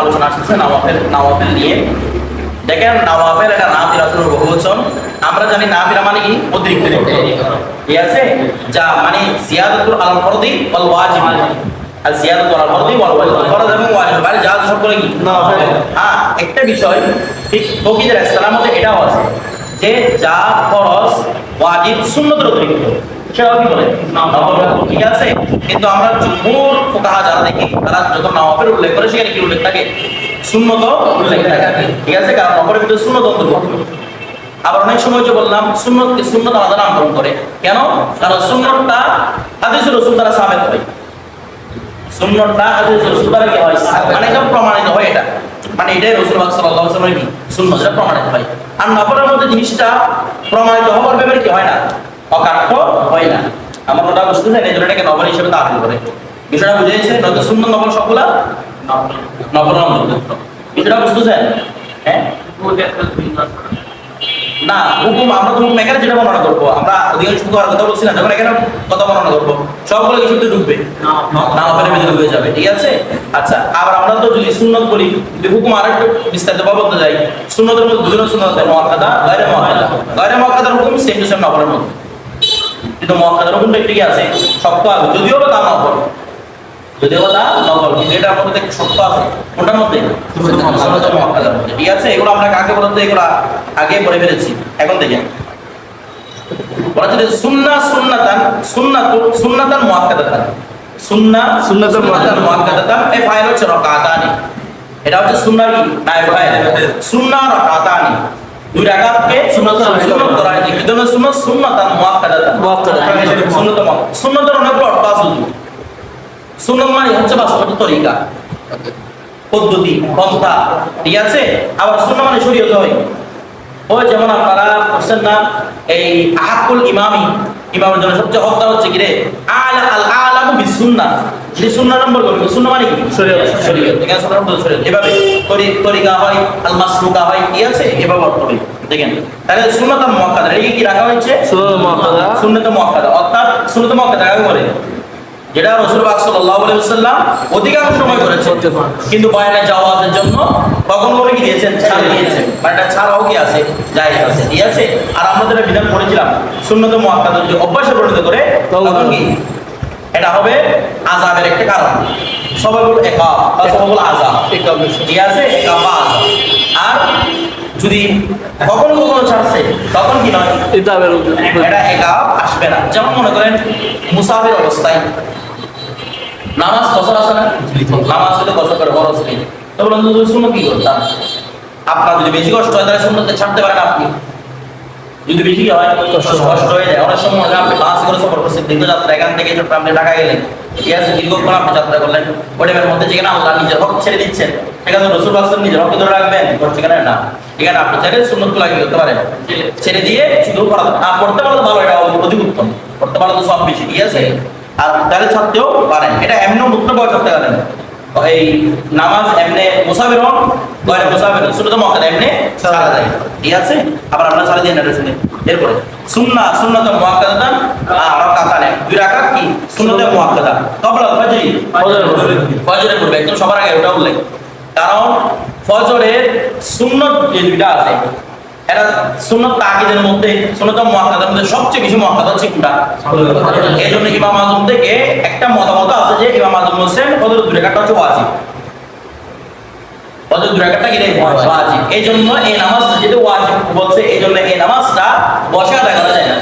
আলোচনা আসছে নওয়াফিল নওয়াফিল নিয়ে। দেখেন নওয়াফিল এটা নাফিলাতুল বহুবচন আমরা জানি নাফিলা মানে কি? অতিরিক্ত ঠিক আছে? যা মানে জিয়াদাতুল আল ফরদি ওয়াল ওয়াজিব আর জিয়াদাতুল আল ফরদি ওয়াল ওয়াজিব ফরজ এবং ওয়াজিব। মানে যা সব করে কি? নাফিল। হ্যাঁ একটা বিষয় ঠিক ফকিদের ইসলামের মধ্যে এটাও আছে যে যা ফরজ ওয়াজিব সুন্নতের অতিরিক্ত। হয়। মানে প্রমাণিত হয় এটা। মানে এটাই প্রমাণিত হয়। আর মধ্যে জিনিসটা প্রমাণিত হওয়ার ব্যাপারে কি হয় না? এই জন্য এটাকে হিসেবে করে বিষয়টা বুঝেছে নয়তো সুন্নত নবল সবগুলা? বিষয়টা বুঝতেছেন? হ্যাঁ? না হুকুম আমরা হুকুম এখানে যেটা বর্ণনা করব। আমরা অধিকাংশ আর কথা বলছি না যখন এখানে কথা বর্ণনা করব সবগুলো ঢুকবে। না ওখানে ভিতরে ঢুকে যাবে ঠিক আছে আচ্ছা আবার আমরা তো যদি সুন্নত বলি যদি হুকুম আর একটু বিস্তারিত বলতে যাই সুন্নতের মধ্যে দুজন সুন্নত মুআক্কাদা গায়রে মুআক্কাদা গায়রে মুআক্কাদার হুকুম সেম টু সেম মধ্যে। কিন্তু মুআক্কাদার হুকুমটা একটু কি আছে শক্ত আছে যদিও বা তা নফল যদিও তা নকল কিন্তু এটার মধ্যে শক্ত আছে। কোনটার মধ্যে? মধ্যে। ঠিক আছে এগুলো আমরা কাকে বলতে এগুলো আগে পড়ে ফেলেছি। এখন দেখেন বলা হচ্ছে যে সুন্নাহ সুন্নাতান সুন্নাতু সুন্নাতান মুআক্কাদাতান। সুন্নাহ সুন্নাতান সুন্নাতান মুআক্কাদাতান। এই ফাইল হচ্ছে রাকাতানি। এটা হচ্ছে সুন্নাহ কি? নাইব ফাইল। সুন্নাহ রাকাতানি। দুই রাকাতকে সুন্নত। সুন্নত করা কি কিন্তু সুন্নত? সুন্নাতান মুআক্কাদাতান মুআক্কাদা। সুন্নাত সুন্নাতের অনেক অর্থ আছে সুন্নত মানে হচ্ছে বাস্তব তরিকা। পদ্ধতি পন্থা। ঠিক আছে? আবার সুন্নাহ মানে শরীয়ত হয়। ও যেমন আপনারা বলছেন না এই আহাকুল ইমামি। ইমামের জন্য সবচেয়ে হকদার হচ্ছে কি রে? আল আল আলাম বিসুন্নাহ। যে সুন্নাহ নম্বর করবে সুন্নাহ মানে কি? শরীয়ত। শরীয়ত। আছে সুন্নাহ নম্বর শরীয়ত। এভাবে তরি তরিকা হয় আল মাসলুকা হয় কি আছে? এভাবে অর্থ হবে দেখেন তাহলে সুন্নাত মুআক্কাদা এই কি রাখা হয়েছে? সুন্নাত মুআক্কাদা। সুন্নাত মুআক্কাদা অর্থাৎ সুন্নাত মুআক্কাদা কাকে বলে? যেটা রাসূল পাক সাল্লাল্লাহু আলাইহি ওয়াসাল্লাম অধিকাংশ সময় করেছে। করতে কিন্তু বয়ানে জাওয়াজের জন্য তখন করে কি দিয়েছেন? ছাড় দিয়েছেন। এটা ছাড়াও কি আছে? জায়েজ আছে। ঠিক আছে? আর আমরা যেটা বিধান করেছিলাম সুন্নত মুআক্কাদা যদি অভ্যাসে পরিণত করে তখন কি? এটা হবে আযাবের একটা কারণ। সবাই বলব একা বা সবাই একাব বিষয়। ঠিক আছে? একাব বা আর যদি কখনো কখনো ছাড়ছে তখন কি নয়। এটা একা আসবে না। যেমন মনে করেন মুসাফের অবস্থায় নামাজ কসর আছে না? নামাজ হলে কসর করে খরচ নেই। তো কি করতাম? আপনার যদি বেশি কষ্ট হয়, তাহলে ছাড়তে পারেন আপনি। যদি বেশি হয় কষ্ট হয়ে যায়। অনেক সময় হয় আপনি করে সফর করছেন। দীর্ঘ যাত্রা এখান থেকে আপনি ঢাকা গেলেন। দীর্ঘক্ষণ আপনি যাত্রা করলেন। মধ্যে যেখানে আল্লাহ নিজের হক ছেড়ে দিচ্ছেন, সেখানে রসুল বাসন নিজের হক ধরে রাখবেন। সেখানে না, এখানে আপনি চাইলে সুন্নত কি করতে পারেন। ছেড়ে দিয়ে শুধু আর পড়তে পারলে ভালো, এটা অধিক উত্তম। পড়তে পারলে সব বেশি, ঠিক আছে? আর তাহলে ছাড়তেও পারেন। এটা এমনি মুক্ত করতে পারেন এই নামাজ এমনি মুসাফির হন মুসাফির সুন্নত মক্কা এমনি সারা যায় ঠিক আছে? আবার আমরা সারা দিয়ে এটা শুনে। এরপরে সুন্নাহ সুন্নত আর রাকাতানে দুই রাকাত কি? সুন্নতে মুআক্কাদা কবলা ফজরি। ফজরের পূর্বে। একদম সবার আগে ওটা উল্লেখ। কারণ ফজরের সুন্নত যে দুইটা আছে এটা সুন্নত তাকিদের মধ্যে সুন্নত মুআক্কাদের মধ্যে সবচেয়ে বেশি মুআক্কাদ হচ্ছে কোনটা? এই জন্য ইমাম আজম থেকে একটা মতামত আছে যে ইমাম আজম বলছেন ফজর দুই রাকাতটা হচ্ছে ওয়াজিব। ফজর দুই রাকাতটা কি ওয়াজিব। এই জন্য এই নামাজ যেটা ওয়াজিব বলছে এই জন্য এই নামাজটা বসে করা যায় না।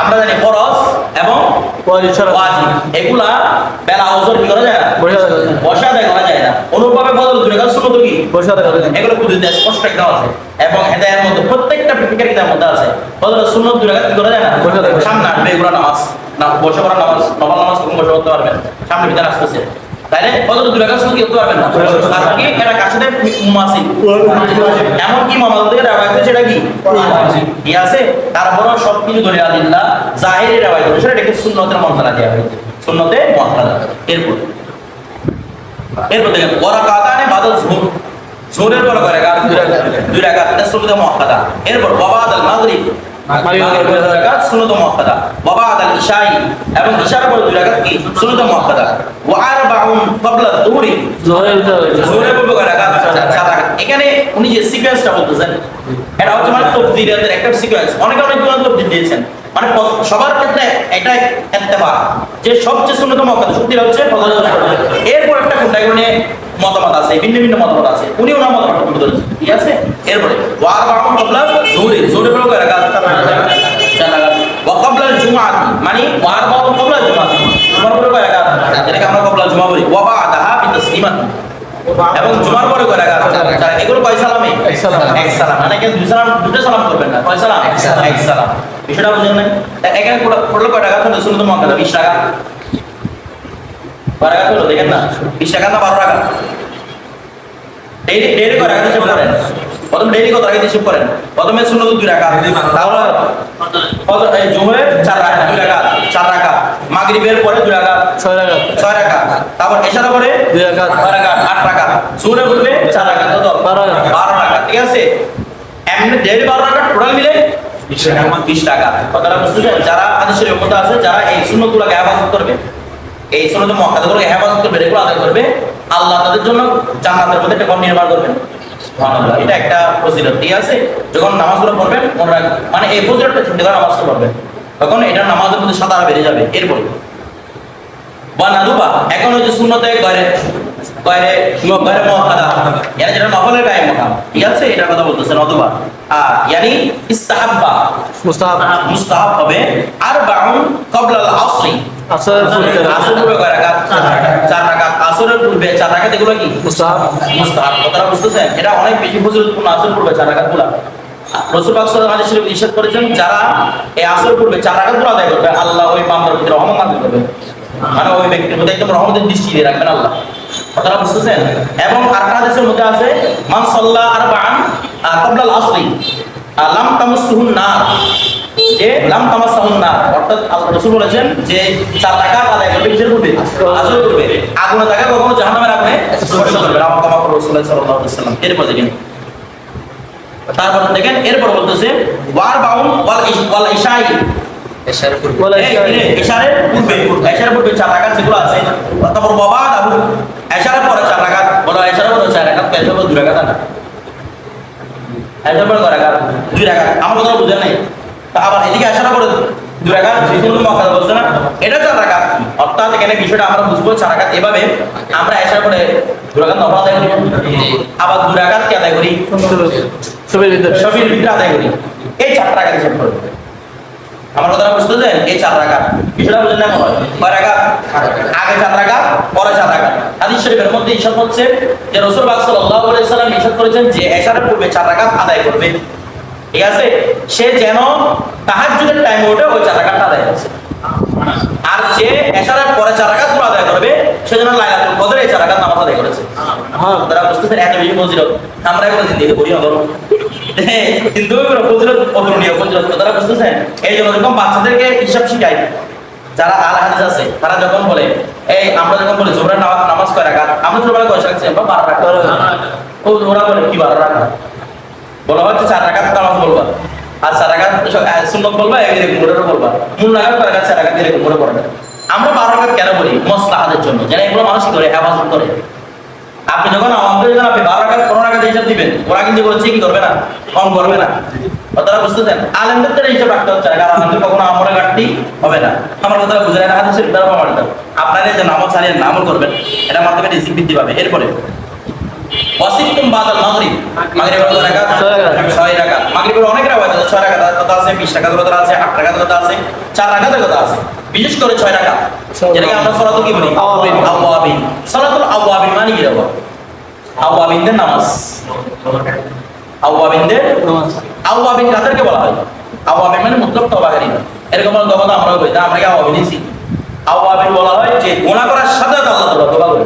আমরা জানি ফরজ এবং এগুলা বেলা ওজোর কি করা যায় না? বসে আদায় করা যায় না। অনুরূপভাবে কি? বসে আদায় করা যায় না। এগুলো কুদুতে স্পষ্ট একদম আছে। এবং হেদায়ের মধ্যে প্রত্যেকটা ফিকির মধ্যে আছে। সুন্নত কি করা যায় না? সামনে আসবে এগুলো নামাজ। না বসে করা নামাজ নফল নামাজ কখন বসে করতে পারবেন। সামনে ভিতরে আসতেছে। তাইলে ফজর দুই রাকাত সুন্নত কি করতে পারবেন না। আর কি? এটা কার সাথে এমন কি মামাল থেকে রাবাইতে সেটা কি? কি আছে? তারপর সব কিছু ধরে আলিল্লাহ জাহিরি রাবাইতে সেটা সুন্নতের মশলা দেওয়া হয়েছে। সুন্নতে মশলা এরপর। এরপর দেখেন ওরা কাতানে বাদল ঝুর। ঝুরের পর করে রাকাত। দুই রাকাত এটা সুন্নত মুআক্কাদা এরপর আল মাগরিব। মাগরিব মাগরিব দুই রাকাত সুন্নত মুআক্কাদা বাবাদ আল ইশাই এবং ইশার পরে দুই রাকাত কি? সুন্নাত মুআক্কাদা ওয়া আরবাউন ক্বাবলা যুহরি জোহরের ভিতরে হয়েছে। কয় রাকাত? চার রাকাত। এখানে উনি যে সিকোয়েন্সটা বলতেছেন এটা হচ্ছে মানে তবদিলের একটা সিকোয়েন্স অনেকে অনেকগুলো তবদিল দিয়েছেন। মানে সবার ক্ষেত্রে এটা ইত্তেফাক যে সবচেয়ে সুন্নত মুআক্কাদা সত্যি হচ্ছে ফজরের নামাজ। এরপর একটা কোনটা মতামত আছে ভিন্ন ভিন্ন মতামত আছে। উনি ওনার মতামত তুলে ধরেছেন। ঠিক আছে? এরপরে ক্বাবলা কয় রাকাত চার রাকাত ওয়া ক্বাবলা জুমআত মানে ওয়ার বাউন ক্বাবলা জুমআত জুমার পরে কয় রাকাত যেটাকে আমরা ক্বাবলা জুমা বলি ওয়া বাদাহা বিতাসলিমাত এবং জুমার পরে কয় রাকাত চার এগুলো কয় সালামে? এক সালাম। এক সালাম। মানে কেন দুই সালাম দুটো সালাম করবেন না কয় সালাম? এক সালাম। এক সালাম। বিষয়টা বুঝলেন না? এখানে পড়লে- পড়লে কয় রাকাত হলো সুন্নত মুআক্কাদা 20 রাকাত কয় রাকাত হলো দেখেন না। 20 রাকাত না 12 রাকাত ডেইলি ডেইলি কয় রাকাত হিসেবে করেন প্রথম ডেইলি কত টাকা হিসাব করেন? প্রথমে সুন্নত দুই টাকা তাহলে জোহরের 4 টাকা দুই টাকা 4 টাকা মাগরিবের পরে দুই টাকা ছয় রাকাত। ছয় টাকা তারপর এশার পরে দুই রাকাত। ছয় টাকা আট টাকা সুরে বলবে চার টাকা কত? বারো বারো টাকা ঠিক আছে? এমনি ডেলি বারো টাকা টোটাল মিলে বিশ টাকা কথাটা বুঝতেছেন? যারা আদেশের মধ্যে আছে যারা এই শূন্যগুলোকে হেফাজত করবে এই শূন্য মহাকাদগুলোকে হেফাজত করবে রেগুলো আদায় করবে আল্লাহ তাদের জন্য জান্নাতের মধ্যে একটা ঘর নির্মাণ করবেন। সুবহানাল্লাহ। এটা একটা ফজিলত। ঠিক আছে? যখন নামাজগুলো পড়বেন মনে রাখবেন মানে এই ফজিলতটা চিন্তা করে নামাজটা পড়বেন তখন এটা নামাজের মধ্যে সাঁতারা বেড়ে যাবে এরপরে। বা নাদুবা এখন হচ্ছে শূন্যতে গয়রে গয়রে গয়রে মুআক্কাদা ইয়ানি যেটা নফলের গায়ে মাকাম ঠিক আছে? এটার কথা বলতেছে নদুবা। আর ইয়ানি ইস্তাহাব্বা। মুস্তাহাব। মুস্তাহাব হবে আর বাউন ক্বাবলা আল আসরি আসরের পূর্বে আসরের পূর্বে কয় রাকাত চার রাকাত আসরের পূর্বে চার রাকাত এগুলো কি? মুস্তাহাব। মুস্তাহাব। কথাটা বুঝতেছেন? এটা অনেক বেশি ফজিলতপূর্ণ আসরের পূর্বে চার রাকাতগুলা। রসুল পাক সাল্লাল্লাহু আলাইহি ওয়াসাল্লাম ইরশাদ করেছেন যারা এই আসরের পূর্বে চার রাকাতগুলো আদায় করবে আল্লাহ ওই বান্দার প্রতি রহমত নাযিল করবে। মানে ওই ব্যক্তির মধ্যে একদম রহমতের দৃষ্টি দিয়ে রাখবেন আল্লাহ। কথাটা বুঝতেছেন? এবং আরেকটা হাদিসের মধ্যে আছে মান সাল্লা আরবাআন ক্বাবলা আল আসরি লাম তামাসসুহুন নার। যে লাম তামাসসুহুন নার অর্থাৎ আল্লাহ রাসূল বলেছেন যে চার রাকাত আদায় করবে কিসের পূর্বে আসরের পূর্বে আগুনে থাকা কখনো জাহান্নামের আগুনে স্পর্শ করবে না কামা করে সাল্লাল্লাহু আলাইহি ওয়াসাল্লাম। এরপর দেখেন। তারপর দেখেন এরপর বলতেছে ওয়ার বাউন ওয়াল ওয়াল ইশাই। এশার পূর্বে। বলে এই যে এশারের পূর্বে এশারের পূর্বে চার রাকাত যেগুলো আছে তারপর বাবা দাবু এশারের পরে চার রাকাত বলো এশারের পরে চার রাকাত এশারের দুই রাকাত না এশারের পরে কয় রাকাত দুই রাকাত আমার কথা বুঝেন নাই? আবার এদিকে এশারের পরে দুই সুন্নত মুআক্কাদা বলছে না? এটা চার রাকাত অর্থাৎ এখানে বিষয়টা আমরা বুঝব চার রাকাত এভাবে আমরা এশারের পরে দুই নফল আদায় করি। আবার দুই রাকাত আদায় করি? ছবির ভিতরে। সবির ভিতরে আদায় করি। এই চার টাকা হিসাব করবে। আমার কথাটা বুঝতেছেন এই চার টাকা। বিষয়টা বুঝলেন না হয় কয় টাকা? আগে চার টাকা পরে চার টাকা। হাদিস শরীফের মধ্যে হচ্ছে যে রসুল বাক সাল্লাল্লাহু আলাইহি সাল্লাম ইশাদ করেছেন যে এশারের পূর্বে চার টাকা আদায় করবে। ঠিক আছে? সে যেন তাহাজ্জুদের টাইমে ওঠে ওই চার টাকাটা আদায় করছে। আর যে এশারের পরে চার টাকা পুরো আদায় করবে সে যেন লাইলাতুল কদরে এই চার টাকা নামাজ আদায় করেছে। হ্যাঁ। তারা বুঝতেছেন এত বেশি ফজিলত আমরা এখন জিন্দিগি করি না কিন্তু ফজিলত অতুলনীয় ফজিলত। তারা বুঝতেছেন এই জন্য এরকম বাচ্চাদেরকে হিসাব শিখাই যারা আল হাদিস আছে তারা যখন বলে এই আমরা যখন বলি জোহরের নামাজ কয় রাকাত? আমরা ছোটবেলায় কয় রাখছি বা বারো রাকাত। ও ওরা বলে কি বারো রাকাত? বলা হচ্ছে চার রাকাত নামাজ বলবা আর চার রাকাত সুন্নত বলবা এরকম করে বলবা মূল রাকাত কয় রাকাত, চার রাকাত এরকম করে পড়বে আমরা বারো রাকাত কেন বলি মসলাহাদের জন্য, যেন এগুলো মানুষ করে? হেফাজত করে। আপনি যখন আমাদের যখন আপনি বারো টাকা পনেরো টাকা হিসাব দিবেন। ওরা কিন্তু এগুলো চেকই করবে না কম করবে না। কথাটা বুঝতেছেন? আলেমদের তো হিসাব রাখতে হচ্ছে কারণ কখনো ঘাটতি হবে না। আমার কথা বুঝে না আপনারা যে নামল ছাড়িয়ে নামল করবেন, এটা মাধ্যমে রিজিক বৃদ্ধি পাবে। এরপরে ওয়াসিকুম বাদাল মাগরিব। মাগরিবের কত রাকাত? ছয় রাকাত। মাগরিবের অনেক রাকাত আছে ছয় রাকাত কথা আছে? 20 টাকা কথা আছে? 8 টাকা কথা আছে? 4 রাকাতের কথা আছে? বিশেষ করে ছয় রাকাত। যেটাকে আমরা সালাতুল কি বলি। আওয়াবিন। আওয়াবিন। সালাতুল আওয়াবিন মানে কি বাবা? আওয়াবিনদের নামাজ। আওয়াবিনদের নামাজ। আওয়াবিন কাদেরকে বলা হয়? আওয়াবিন মানে মুতলক তবাকারী। এরকম কথা আমরা না আমরা কি আওয়াবিন আছি আওয়াবিন বলা হয় যে গুনাহ করার সাথে আল্লাহ তাআলা তওবা করে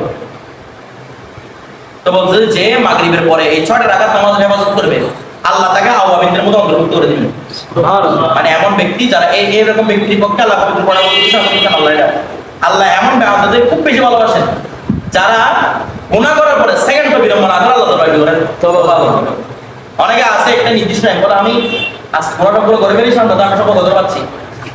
তো বলছে যে মাগরিবের পরে এই ছয়টা রাকাত নামাজ হেফাজত করবে। আল্লাহ তাকে আওয়াবিনদের মধ্যে অন্তর্ভুক্ত করে দিবেন। মানে এমন ব্যক্তি যারা এই এরকম ব্যক্তির পক্ষে আল্লাহ পবিত্র পড়া বলতেছে আল্লাহ এটা আল্লাহ এমন বান্দাদের খুব বেশি ভালোবাসেন। যারা গুনাহ করার পরে সেকেন্ড তো বিলম্ব না করে আল্লাহ তাআলা কি করেন। তওবা করেন অনেকে আছে একটা নির্দিষ্ট আমি আজ পুরোটা পুরো করে ফেলি সামনে তো আমি সব গদর পাচ্ছি।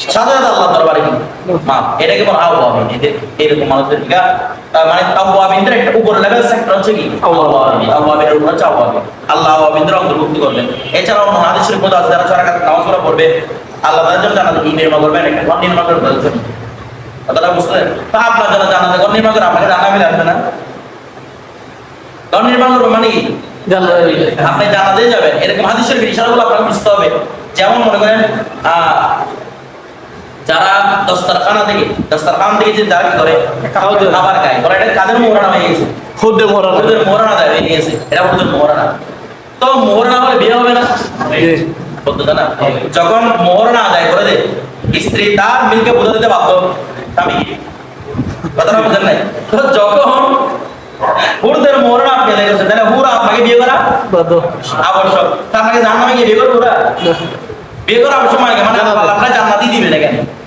সাথে সাথে আল্লাহ দরবারে মাপ এটাকে বলা আবু এদের এরকম মানুষদের টিকা মানে আবু একটা উপর লেভেল সেক্টর হচ্ছে কি? আবু আবিন উপর হচ্ছে আবু আল্লাহ আবু আবিনদের করবেন। এছাড়াও অন্য মধ্যে আছে যারা ছয় রাকাত নামাজ পড়া পড়বে আল্লাহ তাদের জন্য জান্নাতে কি নির্মাণ করবেন একটা ঘর নির্মাণ করবেন। তাদের জন্য কথাটা বুঝলেন? তা আপনার জন্য জান্নাতে ঘর নির্মাণ করে আপনাকে জানা মিলে আসবে না। ঘর নির্মাণ করবে মানে কি? আপনি জানাতে যাবেন। এরকম হাদিসের ইশারাগুলো আপনাকে বুঝতে হবে। যেমন মনে করেন আহ, যারা দস্তারখানা থেকে দস্তারখান থেকে যে যারা করে খাবার খায় ওরা এটা কাদের মোহরানা হয়ে গেছে? খুদে মরা ওদের মোহরানা দেয় হয়ে গেছে এটা ওদের মোহরানা তো মোহরানা হলে বিয়ে হবে না? বলতে না? যখন মোহরানা আদায় করে দে স্ত্রী তার মিলকে বোঝা দিতে বাধ্য কি? কথাটা বুঝেন নাই? তো যখন হুরদের মোহরানা আপনি আদায় করছেন তাহলে হুর আপনাকে বিয়ে করা আবশ্যক। তা আপনাকে জান্নাতে গিয়ে বিয়ে করব ওরা বিয়ে করা আবশ্যক মানে? মানে আল্লাহ জান্নাতই দিবে না কেন?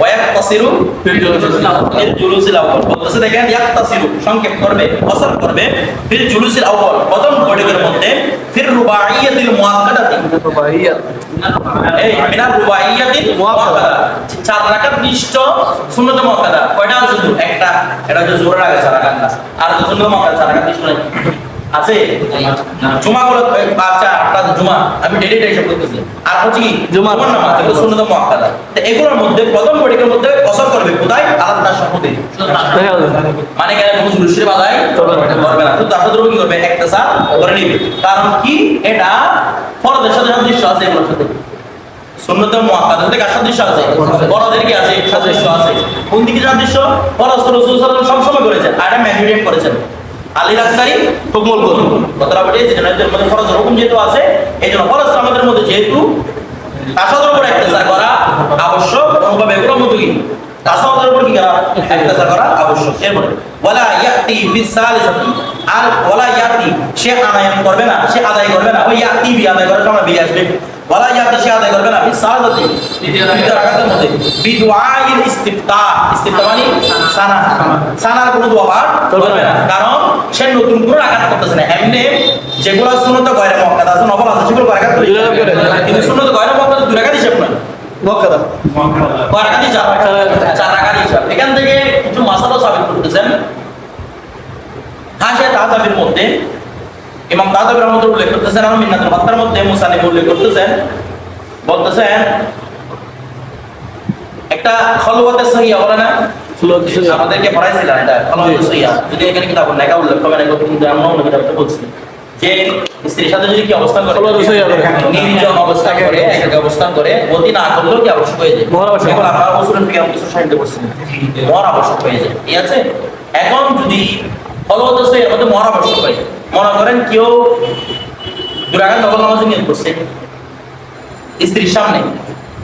ওয়াক্তাসিরু বিল জুলুসিল আউয়াল। জুলুসিল আউয়াল। বলতেছে দেখেন, ইয়াক্তাসিরু, সংক্ষেপ করবে, অসর করবে বিল জুলুসিল আউয়াল। প্রথম বৈঠকের মধ্যে ফির রুবাইয়াতিল মুআক্কাদাতি। ভাইয়া এই মিনার রুবাইয়াতিল মুআক্কাদা। চার রাকাত নিষ্ঠ সুন্নত মুআক্কাদা। কয়টা শুধু? একটা। এটা হচ্ছে জোহরের আগে চার রাকাত। আর সুন্নত মুআক্কাদা চার রাকাত নাই। আছে? জুমা গুলো বাচ্চা আটটা জুমা। আমি ডেলি হিসাব করতেছি। আর হচ্ছে কি নামাজ এগুলো সুন্নত মুআক্কাদা তো এগুলোর মধ্যে প্রথম মধ্যে কসর করবে কোথায়? দেখা মানে কেন করবে না। তো তার সাথে কি করবে? একটা করে নিবে। কারণ কি? এটা ফরজের সাথে সাদৃশ্য আছে এগুলোর সাথে। সুন্নত কার সাদৃশ্য আছে। বড়দের কি আছে? সাদৃশ্য আছে। কোন দিকে সাদৃশ্য? ফরজ তো রাসূল সাল্লাল্লাহু আলাইহি ওয়াসাল্লাম সবসময় করেছেন। আর এটা ম্যান্ডেট করেছেন। আলী রাস্তাই হুকমুল করুন কথাটা বলে যে এদের মধ্যে ফরজের হুকুম যেহেতু আছে, এই জন্য ফরজ আমাদের মধ্যে যেহেতু তাসাদের উপর ইখতিসার করা আবশ্যক অনুভাবে এগুলো মতো কি? তাসাদের উপর কি করা? ইখতিসার করা আবশ্যক। এরপরে, ওয়ালা ইয়াতি ফিস সালিসাতি। আর ওয়ালা ইয়াতি সে আনায়ন করবে না সে আদায় করবে না। ওই ইয়াতি বি আদায় করার সময় বি আসবে। ওয়ালা ইয়াতি সে আদায় করবে না। ফিস সালিসাতি দ্বিতীয় রাকাতের মধ্যে। বিদুআইল ইস্তিফতা। ইস্তিফতা মানে সানা। সানার কোনো দোয়া পাঠ করবে না। কারণ সে নতুন কোনো আঘাত করতেছে না। এমনি যেগুলো সুন্নত গয়রে মক্কাদ আছে নফল আছে সেগুলো আঘাত করে করে। কিন্তু সুন্নত গয়রে মক্কাদ দুই রাকাত হিসাব নয় মক্কাদা কয় রাকাত হিসাব। চার রাকাত। চার হিসাব। এখান থেকে কিছু মাসালাও সাবিত করতেছেন। হাসে তাহাবির মধ্যে ইমাম তাহাবির রহমতুল উল্লেখ করতেছেন আর মিন্নাতুল হত্যার মধ্যে মুসানিম উল্লেখ করতেছেন। বলতেছেন একটা খলওয়াতে সহিয়া বলে না? আমাদেরকে পড়াইছিলেন এটা খলওয়াতে সহিয়া। যদি এখানে কিতাব লেখা উল্লেখ হবে না কিন্তু আমরা অন্য কিতাবটা বলছি। যে স্ত্রীর সাথে যদি কি অবস্থান করে। নির্জন অবস্থান করে একাকী অবস্থান করে অতি না করলেও কি আবশ্যক হয়ে যায়। এখন আপনারা বছরের থেকে কিছু সাহিত্য করছেন মহার আবশ্যক হয়ে যায়। ঠিক আছে? এখন যদি ফলবত এর মধ্যে মহার আবশ্যক হয় মনে করেন কেউ নকল নামাজে নিয়োগ করছে। স্ত্রীর সামনে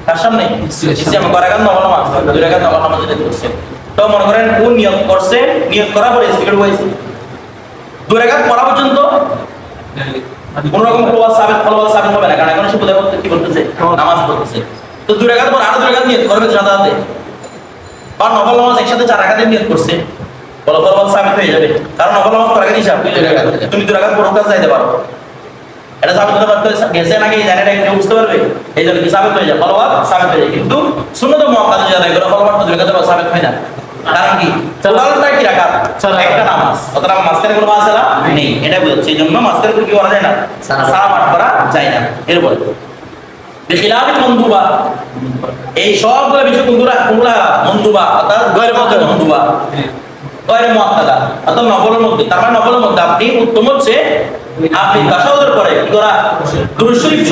তার সামনে স্ত্রী আমার নামাজ নামাজে নিয়োগ করছে। তো মনে করেন ও নিয়োগ করছে নিয়োগ করার পরে স্ত্রীকে হয়েছে দুরাগান পড়া পর্যন্ত কোন রকম ফলোয়ার সাবেক ফলোয়ার সাবেক হবে না কারণ এখন সে করতে কি বলতেছে নামাজ পড়তেছে। তো দুই রাকাত পর আরও দুই রাকাত নিয়ত করবে সাদাতে বা নফল নামাজ একসাথে চার রাকাতে নিয়ত করছে। বলো ফলোয়ার সাবেক হয়ে যাবে। কারণ করাকে হিসাব তুমি দুই রাকাত পুরো যাইতে পারো। এটা সাবেক হতে পারতে গেছে নাকি জানে না কেউ বুঝতে পারবে? এই জন্য কি হয়ে যায়? হয়ে যায়। কিন্তু সুন্নত মুআক্কাদে যারা এগুলো ফলোয়ার তো হয় না। কারণ কি? কি একটা নামাজ। মাঝখানে কোনো মাসালা নেই। এটা বুঝাচ্ছে। এই জন্য মাঝখানে কি করা যায় না? সারা পাঠ করা যায় না। এরপরে বেখিলাফি মন্দুবা এই সবগুলো বিষয় কোনগুলা কোনগুলা মন্দুবা অর্থাৎ গয়রে মক্কাদা মন্দুবা গয়রে মুআক্কাদা অর্থাৎ নফলের মধ্যে তার মানে নফলের মধ্যে আপনি উত্তম হচ্ছে আপনি তাশাহুদের পরে কি করা? দুরূদ শরীফ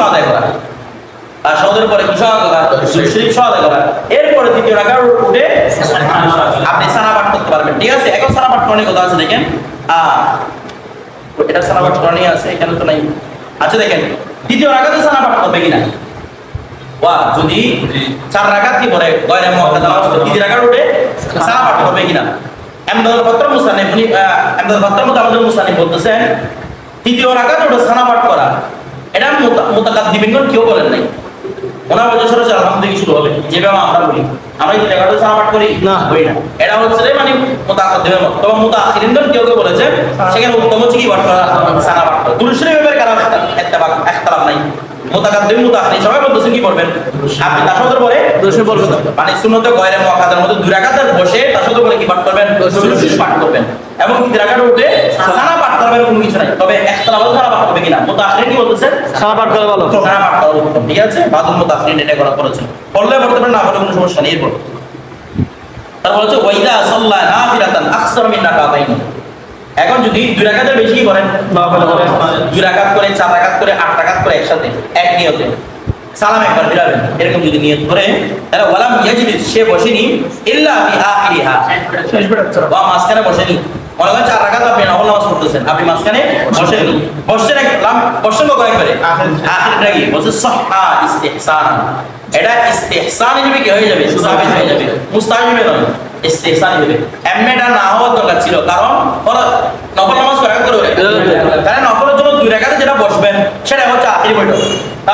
পরে কি সহ করা? দুরূদ শরীফ সহ করা। এরপরে দ্বিতীয় রাকাত উঠে আপনি সানা পাঠ করতে পারবেন। ঠিক আছে? এখন সানা পাঠ করার কথা আছে দেখেন। এটা সানা পাঠ করানি আছে এখানে তো নাই। আচ্ছা দেখেন। দ্বিতীয় রাকাতে সানা পাঠ করবে কিনা? যদি চার রাকাত কি পরে গয়রে পড়ে তিন রাকাত উঠে সালাম পাঠ করবে কিনা? আমদাদুল ফাত্র মুসানিফ উনি আমদাদুল ফাত্র মুসানিফ বলতেছেন তৃতীয় রাকাত উঠে সালাম করা। এটা মুতাকাদ্দিমিনগণ কেউ বলেন নাই। ওনার বলতে সরে আলহামদুলিল্লাহ শুরু হবে। যেভাবে আমরা বলি আমরা যদি পাঠ করি? না। বলি না। এটা হচ্ছে মানে মুতাকাদ্দিমের মত। তবে কেউ কেউ বলেছেন সেখানে উত্তম হচ্ছে কি? পাঠ করা ব্যাপারে নাই। মুতাকাদ্দিম মুতাআখিরিন সবাই বলতেছেন কি করবেন? আপনি তাশাহুদের পরে দুরুশরী বলবেন। মানে সুন্নতে গয়রে মুআক্কাদার মধ্যে দুই রাকাতের বসে তাশাহুদের পরে কি পাঠ করবেন? দুরুশরী। দুরুশরী পাঠ করবেন। এবং তিন রাকাতে উঠে সানা পাঠ করবেন কোনো কিছু নাই। তবে ইখতিলাফ সানা পাঠ করবে কিনা? মুতাআখিরিন কি বলতেছেন? সারা পাঠ করে ভালো। সানা পাঠ করা উত্তম। ঠিক আছে? বাদুল মুতাআখিরিন এটা করা করেছে পড়লে পড়তে পারেন না পড়লে কোনো সমস্যা নেই। এরপর। তারপর হচ্ছে ওয়াইদা সাল্লা নাফিলাতান আকসার মিন রাকাতাইন এখন যদি দুই রাকাতের বেশি করেন দুই রাকাত করে, চার রাকাত করে, আট রাকাত করে একসাথে, এক নিয়তে। সালাম একবার ফিরাবেন। এরকম যদি নিয়ত করে, তাহলে ওয়ালাম ইয়াজলিস সে বসেনি, ইল্লা ফি আখিরিহা। বা মাঝখানে বসেনি। মনে করেন চার রাকাত আপনি নফল নামাজ পড়তেছেন, আপনি মাঝখানে বসেননি। বসছেন এক লাম বসছেন আখিরটা কি? ইস্তিহসান। এটা ইস্তিহসান হিসেবে কি হয়ে যাবে? সাবিত হয়ে যাবে। নয় ইস্তিহসান হিসেবে এমনি না হওয়ার দরকার ছিল কারণ ফরজ নফল নামাজ করা করে তাহলে নফলের জন্য দুই রাকাতে যেটা বসবেন সেটা হচ্ছে আখির বৈঠক।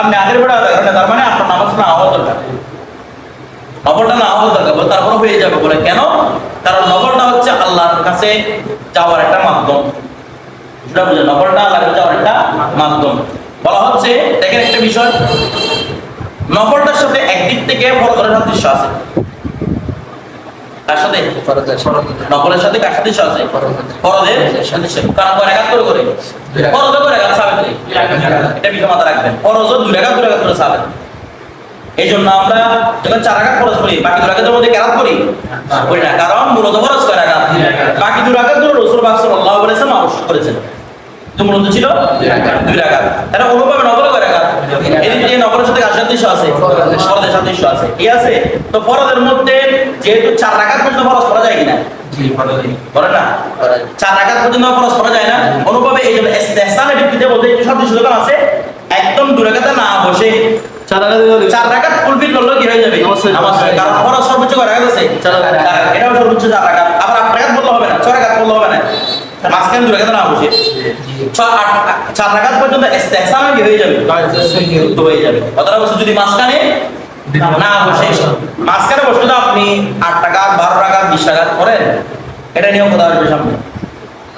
আপনি আখির বৈঠক তার মানে আপনার নামাজ না হওয়া দরকার। নফলটা না হওয়ার দরকার তারপর হয়ে যাবে বলে কেন? কারণ নফলটা হচ্ছে আল্লাহর কাছে যাওয়ার একটা মাধ্যম। সেটা বুঝলেন নফলটা আল্লাহর কাছে যাওয়ার একটা মাধ্যম। বলা হচ্ছে দেখেন একটা বিষয় নফলটার সাথে একদিক থেকে ফরজের সাদৃশ্য আছে। তার সাথে? নফলের সাথে। কার সাদৃশ্য আছে? ফরজের। সাদৃশ্য কারণ কয় রাকাত করে করে? ফরজও করে রাকাত সাবেত এটা বিষয় মাথা রাখবেন। ফরজও দুই রাকাত দুই রাকাত করে সাবেত এই জন্য আমরা যখন চার রাকাত ফরজ করি বাকি দু মধ্যে কেরাত করি? করি না। কারণ মূলত ফরজ কয় রাকাত বাকি দু গুলো রাসূল সাল্লাল্লাহু আলাইহি ওয়াসাল্লাম আবশ্যক করেছেন। মূলত ছিল দুই রাকাত তাহলে অনুভবে নফল কয় রাকাত এদিক দিয়ে নফলের সাথে কার সাদৃশ্য আছে ফরজের সাদৃশ্য আছে। ঠিক আছে? তো ফরজের মধ্যে যেহেতু চার রাকাত পর্যন্ত ফরজ করা যায় কিনা? করে না? চার রাকাত পর্যন্ত ফরজ করা যায় না। অনুভবে এই জন্য ইস্তেহসানের ভিত্তিতে বলতে একটু সাদৃশ্য দোকান আছে। একদম দু রাকাতে না বসে চার রাকাত ফুলফিল করলে কি হয়ে যাবে? কারণ ফরজ সর্বোচ্চ রাকাত। এটাও সর্বোচ্চ চার রাকাত। আবার আট রাকাত বললে হবে না ছয় রাকাত বললে হবে না। মাঝখানে রাকাত না বসে? চার রাকাত পর্যন্ত হয়ে যাবে। হয়ে যাবে। কথাটা বলছে যদি মাঝখানে না বসে মাঝখানে বসে তো আপনি আট টাকা বারো টাকা বিশ টাকা করেন। এটা নিয়ম কথা আসবে সামনে।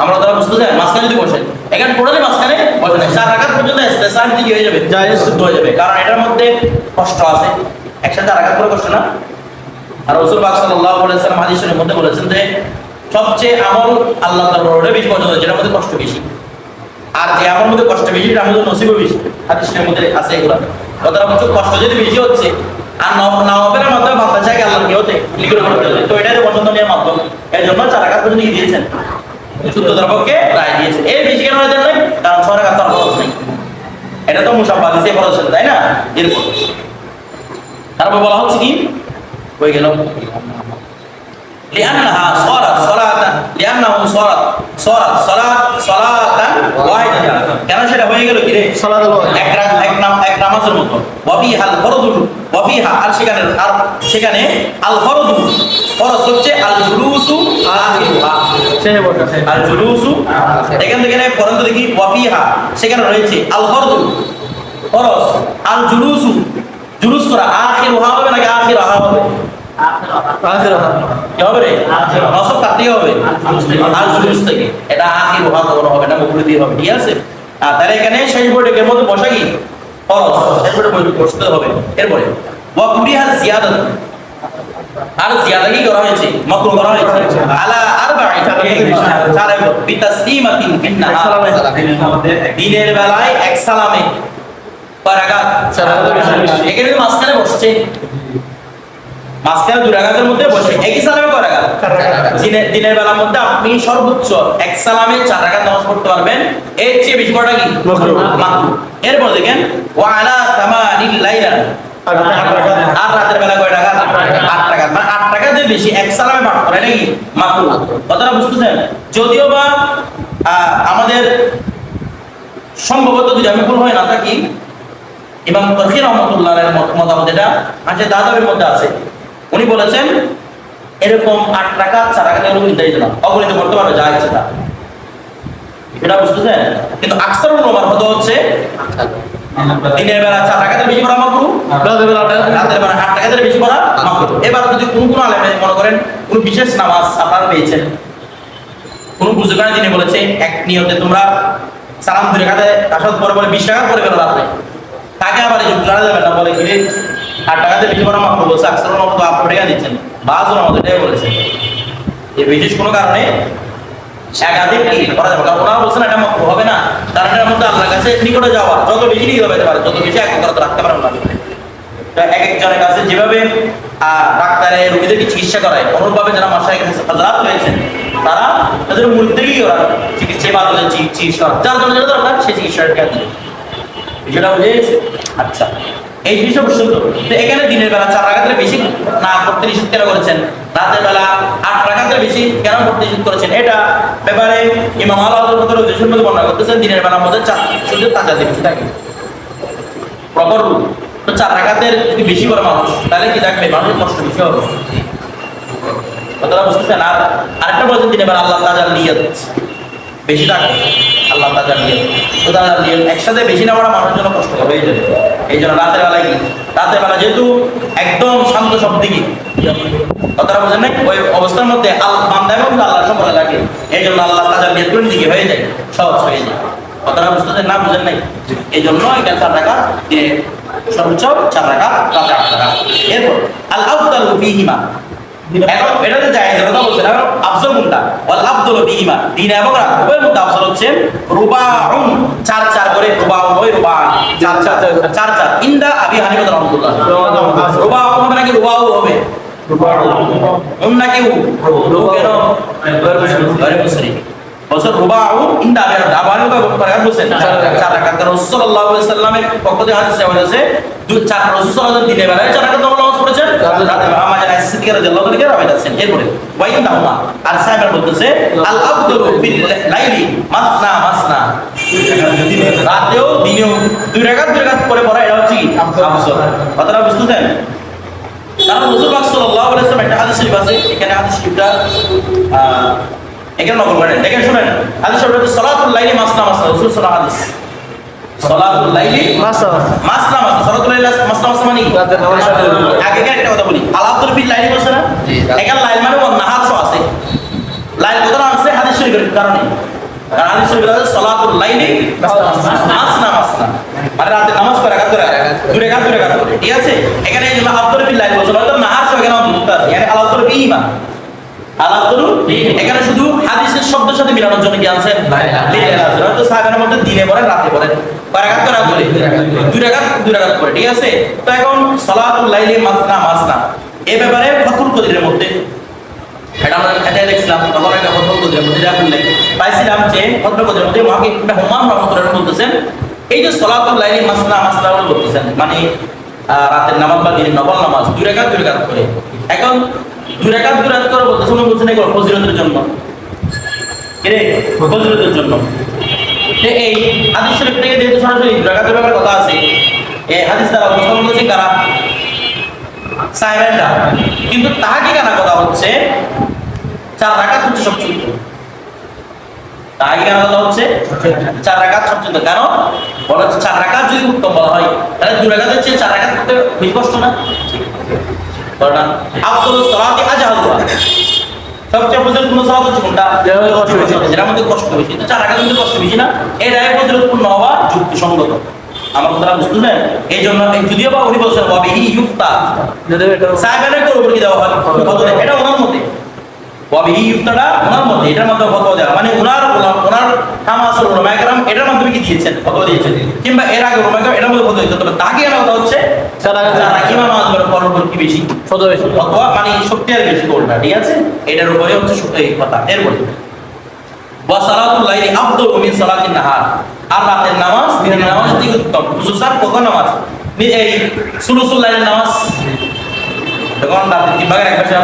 আমরা তারা বুঝতে চাই মাঝখানে যদি বসে এখানে টোটালি মাঝখানে বসে না। চার রাকাত পর্যন্ত ইস্তেহসান কি হয়ে যাবে জায়েজ। শুদ্ধ হয়ে যাবে। কারণ এটার মধ্যে কষ্ট আছে। একসাথে আর আঘাত করে কষ্ট না। আর রসুল সাল্লাল্লাহু আলাইহি ওয়াসাল্লাম হাদিসের মধ্যে বলেছেন যে সবচেয়ে আমল আল্লাহ দরবারে বেশি পছন্দ যেটার মধ্যে কষ্ট বেশি। আর যে আমার মধ্যে কষ্ট বেশি এটা আমাদের নসিবও বেশি। হাদিসের মধ্যে আছে এগুলো। কথাটা বলছে, কষ্ট যদি বেশি হচ্ছে, আর নব- নওয়াবের মাধ্যমে বান্দা চাই আল্লাহ কি হতে লিখিত করতে তো এটাই পছন্দ নেওয়ার মাধ্যম। এর জন্য চার আঘাত পর্যন্ত দিয়েছেন? শুদ্ধ দ্রব্যকে রায় দিয়েছে এর বেশি কেন দেন নাই? কারণ ছয় আঘাত তার খরচ নেই। এটা তো মুসাফা দিছে খরচ তাই না? এরপর। তারপর বলা হচ্ছে কি? হয়ে গেল? لأنها صارت صلاة لأنه صارت صارت صلاة صلاة واحدة কেন সেটা হয়ে গেল কি রে সালাতুল ওয়াহিদ। এক রাত এক নাম এক নামাজের মতো ওয়াফিহা আল ফরদুল ওয়াফিহা আর সেখানে আর সেখানে আল ফরদু ফরজ হচ্ছে আল জুলুসু আখিরুহা শেষে বসা আল জুলুসু এখান থেকে নেই পরন্ত দেখি ওয়াফিহা সেখানে রয়েছে আল ফরদু ফরজ আল জুলুসু জুলুস করা আখিরুহা হবে নাকি আখিরুহা হবে আখির কি হবে রে? নসব কাটতেই হবে? আল জুলুস থেকে। এটা আখির ওহা কখনো হবে না মুখে দিয়ে হবে। ঠিক আছে? আর তাহলে এখানে শেষ বৈঠকের মধ্যে বসা কি? ফরজ। শেষ বৈঠক বসতে হবে। এরপরে ওয়া কুরিহা জিয়াদাত। আর জিয়াদা কি করা হয়েছে? মাকরু করা হয়েছে। আলা আরবা'i চারে বিতাসলিমাতিন ফিন দিনের বেলায় এক সালামে। এখানে মাঝখানে বসছে। মাঝখানে দুই রাকাতের মধ্যে বসে একই সালামে কয় রাকাত? দিনের দিনের বেলার মধ্যে আপনি সর্বোচ্চ এক সালামে চার রাকাত নামাজ পড়তে পারবেন। এর চেয়ে বেশি পড়া কি? এরপর দেখেন ওয়া আলা তামানিল লাইলা। আর রাতের বেলা কয় টাকা আট টাকা মানে আট টাকা দিয়ে বেশি এক সালামে পাঠ করে নাকি মাকরুহ। কথাটা বুঝতেছেন? যদিও বা আমাদের সম্ভবত যদি আমি ভুল হয় না থাকি ইমাম তরফি রহমতুল্লাহের মত- মতামত এটা আছে দাদাবের মধ্যে আছে। উনি বলেছেন এরকম আট টাকা চার টাকা এরকম নির্ধারিত না। অগণিত করতে পারবে যা ইচ্ছে তা। এটা বুঝতেছেন? কিন্তু আকসার উলমার মতো হচ্ছে দিনের বেলা চার টাকাতে বেশি করা মাকরু রাতের বেলা রাতের বেলা আট টাকাতে বেশি করা মাকরু। এবার যদি কোন কোন আলেমে মনে করেন কোন বিশেষ নামাজ আপনারা পেয়েছেন কোন বুজুর্গানে তিনি বলেছে এক নিয়তে তোমরা সালাম দুই টাকাতে আসাদ পরে বলে বিশ টাকা করে বেরো রাত্রে তাকে আবার এই যাবে না বলে কি আট টাকাতে বেশি করা মাকরু বলছে আকসার তো আট টাকা দিচ্ছেন বাজুর আমাদের এটাই বলেছে এই বিশেষ কোনো কারণে একাধিক কি করা যাবে? কারণ ওনারা বলছেন এটা মাকরু হবে না। কারণ এটার মধ্যে আল্লাহর কাছে নিকটে যাওয়া, যত বেশি যেতে পারে যত বেশি একত্রতা রাখতে পারে না এক একজনের কাছে যেভাবে ডাক্তারে, রোগীদেরকে চিকিৎসা করায়, অনুরূপভাবে যারা মাসায় হাজারাত রয়েছেন তারা তাদের মূল থেকেই ওরা চিকিৎসা বাদলের চিকিৎসা করে। যার জন্য যেটা দরকার সেই চিকিৎসাটা দিবে। বিষয়টা? আচ্ছা। এই জিনিসটা বুঝছেন তো এখানে দিনের বেলা চার রাখাতের বেশি না করতে নিষেধ কেন করেছেন? রাতের বেলা আট রাখাতের বেশি কেন করতে নিষেধ করেছেন? এটা ব্যাপারে ইমাম আল্লাহ দেশের মধ্যে বর্ণনা করতেছেন, দিনের বেলার মধ্যে চার শুধু তাজা বেশি থাকে প্রপার রুল। তো চার রাখাতের যদি বেশি করে মানুষ, তাহলে কি থাকবে? মানুষের কষ্ট বেশি হবে। কথাটা বুঝতেছেন? আর আরেকটা বলছেন তিনি এবার আল্লাহ তাজার নিয়ত। বেশি থাকবে আল্লাহ তাজার নিয়ে তো তাজার নিয়ত একসাথে বেশি নেওয়াটা মানুষের জন্য কষ্ট হবে, এই জন্য। এই জন্য রাতের বেলায় কি? রাতের বেলা যেহেতু একদম শান্ত সব দিকে কথাটা বুঝেন নাই? ওই অবস্থার মধ্যে আল্লাহ বান্দা এবং আল্লাহ সম্পর্কে থাকে। এই জন্য আল্লাহ তাজার নিয়ত কোন দিকে হয়ে যায়, সহজ হয়ে যায়। কথাটা বুঝতেছেন না বুঝেন নাই? এই জন্য এটা চার টাকা সর্বোচ্চ চার টাকা রাতে আট টাকা এরপর আল আফদালু ফিহিমা। এখন যে কথা বলছেন আফজল ওয়াল ফিহিমা দিন এবং রাত, উভয়ের মধ্যে আফজল হচ্ছে রুবাউন, চার চার করে রুবাউন ওই চার চার চার চার, ইন্দা আবি হানিফা রাহমাতুল্লাহ রুবাউ হবে নাকি রুবাউ হবে? উন নাকি উ? রু কেন গরিব মুসলিম। বছর রুবাউ, ইন্দা আবি হানিফা, আবু হানিফা চার রাকাত সাল্লাল্লাহু আলাইহি পক্ষ থেকে হাদিস হয়েছে, দুই, চার রাসূল দিনের বেলায় চার রাকাত নামাজ পড়েছেন রাতে আছে দুই রাকাত দুই রাকাত করে পড়া এটা হচ্ছে কি? আফসর কথাটা বুঝতেছেন? কারণ রাসূল পাক এখানে হাদিস শরীফটা এখানে দেখেন, শুনেন, হাদিস শরীফ হচ্ছে সালাতুল লাইলি মাসনা মাসনা, রাসূল সালাতুল লাইলি? মাসা মাসনা মাসনা সালাতুল লাইলি মাসনা মাসনা মানে? কি? রাতের নামাজ আগে আগে একটা কথা বলি? আলাদুল ফিল লাইলি বলছে না? এখানে লাইল মানে ওর নাহার আছে। লাইল কথাটা আছে হাদিস শরীফের কারণে। কারণ হাদিস শরীফের আছে সালাতুল লাইলি মাসনা মাসনা। মানে রাতে নামাজ পড়ে একাত্তর দূরে একাত্তর দূরে একাত্তর ঠিক আছে? এখানে এই জন্য ফিল লাইলি বলছে হয়তো নাহার শো এখানে অন্তর্ভুক্ত আছে। এখানে আলাদুল ফিহিমা আলাদুল এখানে শুধু হাদিসের শব্দের সাথে মিলানোর জন্য কি আনছেন? লিখে আছে। হয়তো সাহাবের মধ্যে দিনে পড়েন রাতে পড়েন। কয় রাকাত করে করে, ঠিক আছে? তো এখন সালাতুল লাইলি মাসনা মাসনা এই ব্যাপারে ফতুল কদিরের মধ্যে। এটা দেখছিলাম একটা ফতুল পাইছিলাম যে ফতুল মাকে একটা হুমান রহমতুল্লাহ বলতেছেন, এই যে সালাতুল লাইলি মাসনা বলে বলতেছেন মানে রাতের নামাজ বা দিনের নবল নামাজ, দুই রাকাত দুই রাকাত করে। এখন দুই রাকাত দুই রাকাত করে বলতেছেন বলছেন এগুলো ফজিলতের জন্য। কিরে ফজিলতের জন্য। তো এই হাদিস শরীফ থেকে যেহেতু সরাসরি রাকাতের ব্যাপারে কথা আছে এই হাদিস দ্বারা উপস্থাপন করেছে কারা? সাহেবেরটা কিন্তু তাহাকে কেনা কথা হচ্ছে? চার রাকাত হচ্ছে সবচেয়ে হচ্ছে? চার রাকাত কেন? বলা হচ্ছে চার যদি উত্তম বলা হয়, তাহলে চার রাকাত করতে বেশি কষ্ট না? বলো না আব্দুল সবচেয়ে ফজিলতপূর্ণ সালাত হচ্ছে কোনটা? কষ্ট বেশি। মধ্যে কষ্ট বেশি। তো চার মধ্যে কষ্ট বেশি না। এটাই ফজিলতপূর্ণ হওয়া যুক্তিসঙ্গত। আমার কথাটা বুঝতেছেন এই জন্য এই যদিও বা উনি বলছেন ওয়াবিহি ইউফতা। যদি সাহেবের উপর কি দেওয়া হয়? এটা ওনার মতে। ওনার মতে এটার মাধ্যমে ফতোয়া দেওয়া মানে ওনার ওনার- হামাসুল উলামা একরাম এটার মাধ্যমে কি দিয়েছেন? ফতোয়া দিয়েছেন। কিংবা এর আগে উলামা একরাম এটার মধ্যে ফতোয়া দিয়েছেন। তবে তাকে কথা হচ্ছে যারা ইমাম আজমের পরবর্তী কি বেশি? ফতোয়া মানে শক্তি আর বেশি কোনটা ঠিক আছে? এটার উপরে হচ্ছে শক্তি কথা। এরপরে ওয়া সালাতুল লাইলি আফদালু মিন সালাতিন নাহার। আর রাতের নামাজ দিনের নামাজ উত্তম। কখন নামাজ? এই সুলুসুল লাইলের নামাজ? রাতে তিন ভাগের এক পাশে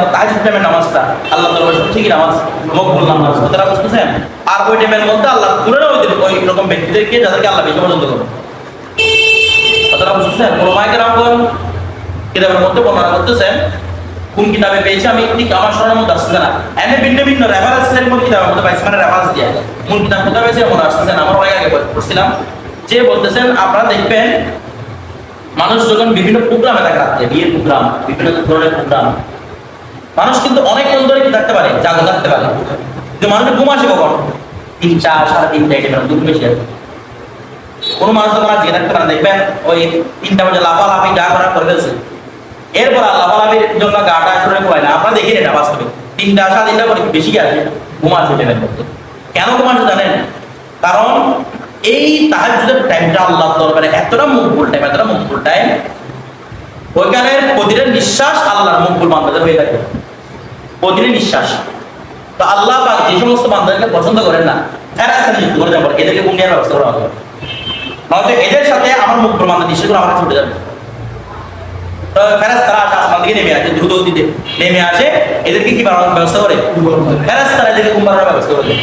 টাইমের নামাজটা আল্লাহ কি নামাজ মকবুল নামাজ। কথাটা বুঝতেছেন? আর ওই টাইমের মধ্যে আল্লাহ পুরো ওই ওই রকম ব্যক্তিদেরকে যাদেরকে আল্লাহ বেশি পছন্দ কথাটা বুঝতেছেন? ওলামায়ে কেরামগণ কিতাবের মধ্যে বর্ণনা করতেছেন, কোন কিতাবে পেয়েছি আমি? ঠিক আমার মধ্যে আসছে না। এনে ভিন্ন ভিন্ন রেফারেন্সের মধ্যে কিতাবের মধ্যে পাইছি মানে রেফারেন্স দিয়ে। মূল কিতাব কোথায় মনে আসতেছে না। আমার অনেক আগে পড়ছিলাম। যে বলতেছেন, আপনারা দেখবেন মানুষ যখন বিভিন্ন প্রোগ্রামে থাকে রাত্রে, বিয়ের প্রোগ্রাম বিভিন্ন ধরনের প্রোগ্রাম মানুষ কিন্তু অনেকক্ষণ ধরে কি থাকতে পারে জাগো থাকতে পারে। কিন্তু মানুষের ঘুম আসে কখন? তিনটা সাড়ে তিনটা এটা দুটো বেশি আসে কোনো মানুষ যখন আর জেগে থাকতে পারে দেখবেন ওই তিনটা বাজে লাফালাফি, গা করা করে ফেলছে। এরপর লাফালাফির জন্য গাটা শুরু হয় না। আপনারা দেখেন এটা বাস্তবে। তিনটা, সাড়ে তিনটা করে বেশি আসে ঘুম আসে ট্রেনের মধ্যে। কেন ঘুম আসে জানেন? কারণ এই তাহাজুদের টাইমটা আল্লাহ দরবারে এতটা মকবুল টাইম এতটা মকবুল টাইম ওইখানে প্রতিটা নিঃশ্বাস আল্লাহর মকবুল বান্দাদের হয়ে থাকে। প্রতিটা নিঃশ্বাস। তো আল্লাহ পাক যে সমস্ত বান্দাদেরকে পছন্দ করেন না ফেরাস্তা নিযুক্ত করে যাবার এদেরকে বুনিয়ার ব্যবস্থা করা হবে। নয়তো এদের সাথে আমার মকবুল বান্দা নিঃশ্বাসগুলো আমার কাছে উঠে যাবে। তো ফেরাস্তারা আসে আসমান থেকে নেমে আসে দ্রুত গতিতে নেমে আসে এদেরকে কি বানানোর ব্যবস্থা করে? ফেরাস্তারা এদেরকে পাড়ানোর ব্যবস্থা করে দেয়।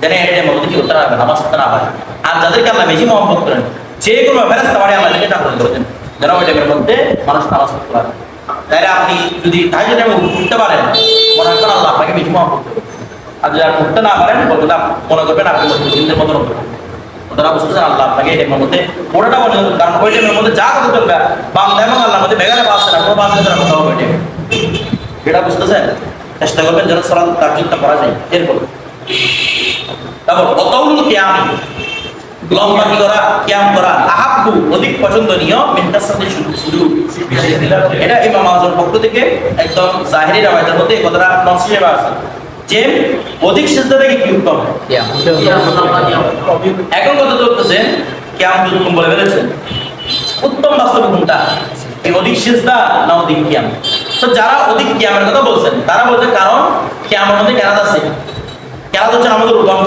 যেন এটা মধ্যে কি না পারে নামাজ না পারে। আর যাদেরকে আল্লাহ বেশি মহব্বত করেন, যে কোনো ফেরাস্তা বাড়ি আল্লাহকে করেছেন যেন ওই টাইমের মধ্যে মানুষ নামাজ পড়তে পারে। তাইলে আপনি যদি তাই যদি উঠতে পারেন, মনে করেন আল্লাহ আপনাকে বেশি মহব্বত করবে আর যদি আপনি উঠতে না পারেন বলবেন মনে করবেন আপনি মুসলিমদের মতো করবেন তারা মধ্যে পুরোটা বলে। কারণ ওই করবেন তারপর লম্বা করা কিয়াম করা, আহাব্বু, অধিক পছন্দনীয় সুজুদ এটা ইমাম আযমের পক্ষ থেকে একদম জাহিরি মধ্যে কথাটা নস হিসেবে আছে। যে অধিক সিজদা থেকে কি উত্তম? এখন কথা চলতেছেন কিয়াম বলে ফেলেছেন উত্তম বাস্তবে কোনটা? এই অধিক সিজদা না অধিক কিয়াম? তো যারা অধিক কিয়ামের কথা বলছেন, তারা বলছে কারণ কিয়ামের মধ্যে কেরাত আছে। কেরাত হচ্ছে আমাদের উত্তম।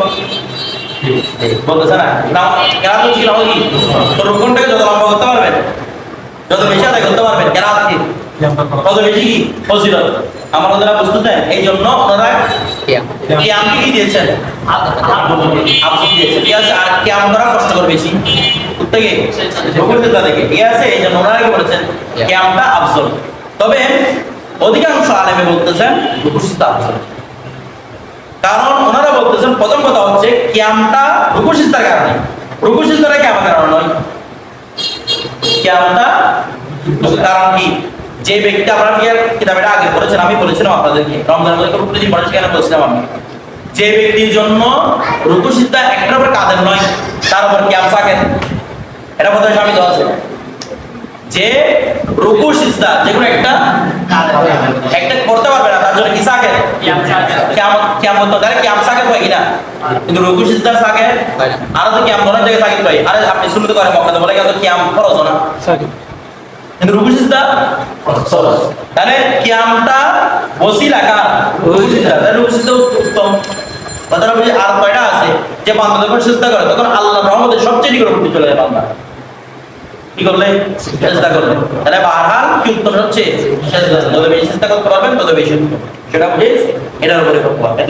বলতেছে না। না কেরাত কি না কি? তো যত লম্বা করতে পারবেন যত বেশি আদায় করতে পারবেন কেরাত কি? তত বেশি কি? ফজিলত। আমার ওনারা বুঝতেছেন এই জন্য ওনারা কিয়ামকে কি দিয়েছেন? আপনি দিয়েছেন। ঠিক আছে? আর কিয়াম করা কষ্ট বেশি। প্রত্যেকে ভূগোলটা থেকে। ঠিক আছে? এই জন্য ওনারা কি বলেছেন কিয়ামটা আফজল তবে অধিকাংশ আলেমে বলতেছেন আফজল কারণ ওনারা বলতেছেন, প্রথম কথা হচ্ছে কিয়ামটা রুকুসিস্তার কারণে। রুকুসিস্তারা কিয়ামের কারণে নয়? কিয়ামটা কারণ কি? যে ব্যক্তি আপনারা কি কিতাবের আগে পড়েছেন? আমি বলেছিলাম আপনাদেরকে। রমজানের মধ্যে রুকু দিন পড়েছি কেন বলছিলাম আমি। যে ব্যক্তির জন্য রুকু সিদ্ধা একটার উপর কাদের নয়, তার উপর কিয়াম সাকেন এটা কথা আমি দেওয়া আছে যে রুকু সিজদা যে কোনো একটা একটা করতে পারবে না তার জন্য কি সাকেন কিয়াম কিয়াম করতে তাহলে কিয়াম সাকেন হয় কিনা? কিন্তু রুকু সিজদা সাকেন আর তো কিয়াম ধরার জায়গায় সাকেন পাই আরে আপনি শুনতে পারেন মক্কাতে বলে গেল কিয়াম ফরজ না। কিন্তু রুকু সিজদা? ফরজ। তাহলে কিয়ামটা ওসিলা কার? রুকু সিজদা। রুকু সিজদা উত্তম। কথাটা বুঝি আর কয়টা আছে? যে বান্দা যখন সিজদা করে তখন আল্লাহর রহমতের সবচেয়ে নিকটবর্তী চলে যায় বান্দা। কি করলে? করলে। তাহলে বারহাল কি হচ্ছে। যত বেশি চেষ্টা করতে পারবেন তত বেশি সেটা বুঝে এটার উপরে করতে হবে